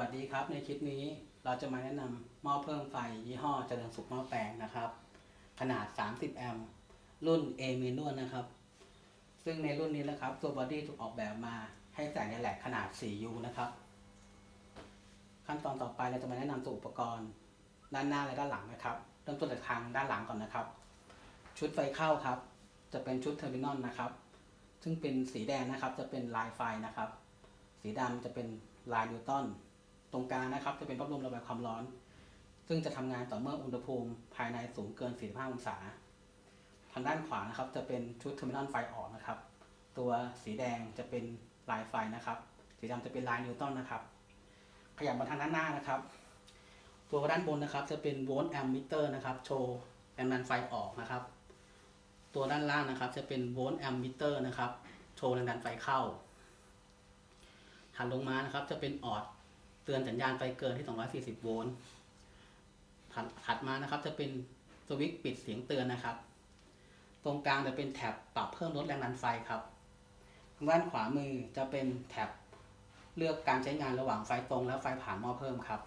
วัสดีครับ ในคลิปนี้เราจะมาแนะนำหม้อเพิ่มไฟยี่ห้อเจริญสุขหม้อแปลงนะครับ ขนาด 30 แอมป์รุ่น A m a n u a l นะครับ ซึ่งในรุ่นนี้นะครับ ตัวบอดี้ถูกออกแบบมาให้ใส่ในแหลกขนาด 4U นะครับ ขั้นตอนต่อไปเราจะมาแนะนำตัวอุปกรณ์ ด้านหน้าและด้านหลังนะครับ เริ่มต้นจากทางด้านหลังก่อนนะครับ ชุดไฟเข้าครับ จะเป็นชุดเทอร์มินอลนะครับ ซึ่งเป็นสีแดงนะครับจะเป็นลายไฟนะครับ สีดำจะเป็นลายนิวตัน ตรงกลางนะครับ จะเป็นพัดลมระบายความร้อน ซึ่งจะทำงานต่อเมื่ออุณหภูมิภายในสูงเกิน 45 องศา ทางด้านขวานะครับ จะเป็นชุดเทอร์มินอลไฟออกนะครับ ตัวสีแดงจะเป็นลายไฟนะครับ สีดำจะเป็นลายนิวตันนะครับ ขยับมาทางด้านหน้านะครับ ตัวด้านบนนะครับ จะเป็นโวลต์แอมมิเตอร์นะครับ โชว์แรงดันไฟออกนะครับ ตัวด้านล่างนะครับ จะเป็นโวลต์แอมมิเตอร์นะครับ โชว์แรงดันไฟเข้าถัดลงมานะครับ จะเป็นออด เตือนสัญญาณไฟเกินที่ 240 โวลต์ถัดถัดมานะครับจะเป็นสวิตช์ปิดเสียงเตือนนะครับ ตรงกลางจะเป็นแท็บปรับเพิ่มลดแรงดันไฟครับทางด้านขวามือจะเป็นแท็บเลือกการใช้งานระหว่างไฟตรงและไฟผ่านหม้อเพิ่มครับ